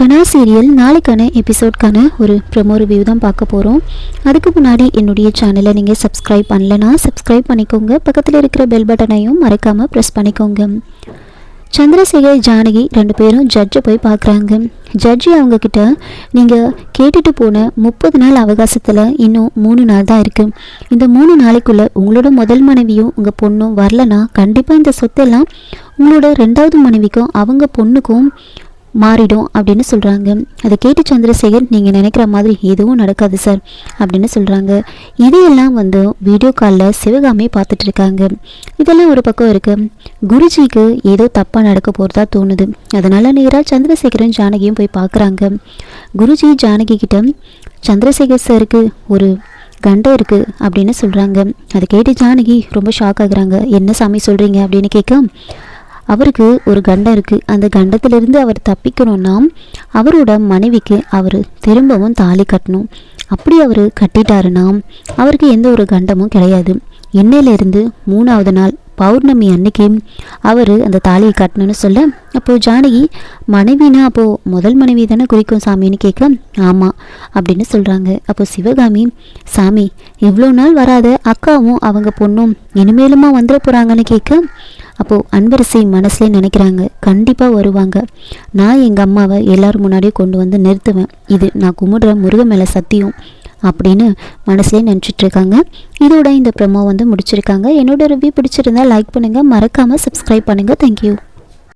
கனா serial நாளைக்கான எபிசோட்கான ஒரு promo review தான் பார்க்க போகிறோம் அதுக்கு முன்னாடி என்னுடைய சேனலை நீங்கள் சப்ஸ்கிரைப் பண்ணலனா சப்ஸ்கிரைப் பண்ணிக்கோங்க. பக்கத்தில் இருக்கிற பெல் பட்டனையும் மறக்காமல் ப்ரெஸ் பண்ணிக்கோங்க. சந்திரசேகர் ஜானகி ரெண்டு பேரும் ஜட்ஜை போய் பார்க்குறாங்க. ஜட்ஜி அவங்கக்கிட்ட நீங்கள் கேட்டுட்டு போன முப்பது நாள் அவகாசத்தில் இன்னும் மூணு நாள் தான் இருக்குது இந்த மூணு நாளைக்குள்ளே உங்களோட முதல் மனைவியும் உங்கள் பொண்ணும் வரலன்னா கண்டிப்பாக இந்த சொத்தெல்லாம் உங்களோட ரெண்டாவது மனைவிக்கும் அவங்க பொண்ணுக்கும் மாறிடும் அப்படின்னு சொல்கிறாங்க அதை கேட்டு சந்திரசேகர் நீங்கள் நினைக்கிற மாதிரி எதுவும் நடக்காது சார் அப்படின்னு சொல்கிறாங்க இதையெல்லாம் வந்து வீடியோ காலில் சிவகாமி பார்த்துட்டு இருக்காங்க. இதெல்லாம் ஒரு பக்கம் இருக்குது குருஜிக்கு ஏதோ தப்பாக நடக்க போகிறதா தோணுது. அதனால் நேராக சந்திரசேகரன் ஜானகியும் போய் பார்க்குறாங்க. குருஜி ஜானகி கிட்ட சந்திரசேகர் சாருக்கு ஒரு கண்டம் இருக்குது அப்படின்னு சொல்கிறாங்க அதை கேட்டு ஜானகி ரொம்ப ஷாக் ஆகுறாங்க. என்ன சாமி சொல்கிறீங்க அப்படின்னு கேட்க அவருக்கு ஒரு கண்டம் இருக்குது அந்த கண்டத்திலிருந்து அவர் தப்பிக்கணும்னா அவரோட மனைவிக்கு அவர் திரும்பவும் தாலி கட்டணும். அப்படி அவர் கட்டிட்டாருன்னா அவருக்கு எந்த ஒரு கண்டமும் கிடையாது. எண்ணெயிலிருந்து மூணாவது நாள் பௌர்ணமி அன்னைக்கு அவர் அந்த தாலியை கட்டணும்னு சொல்ல அப்போது ஜானகி மனைவினா அப்போது முதல் மனைவி தானே குறிக்கும் சாமின்னு கேட்க ஆமாம் அப்படின்னு சொல்கிறாங்க அப்போ சிவகாமி சாமி இவ்வளோ நாள் வராத அக்காவும் அவங்க பொண்ணும் இனிமேலுமா வந்துட போகிறாங்கன்னு கேட்க அப்போது அன்பரசி மனசுலே நினைக்கிறாங்க. கண்டிப்பாக வருவாங்க. நான் எங்கள் அம்மாவை எல்லோரும் முன்னாடியும் கொண்டு வந்து நிறுத்துவேன். இது நான் கும்பிடுற முருகன் மேலே சத்தியம். அப்படின்னு மனசுலேயே நினச்சிட்டு இருக்காங்க இதோட இந்த ப்ரமோ வந்து முடிச்சிருக்காங்க. என்னோட ரிவ்யூ பிடிச்சிருந்தா லைக் பண்ணுங்கள் மறக்காமல் சப்ஸ்கிரைப் பண்ணுங்கள் தேங்க்யூ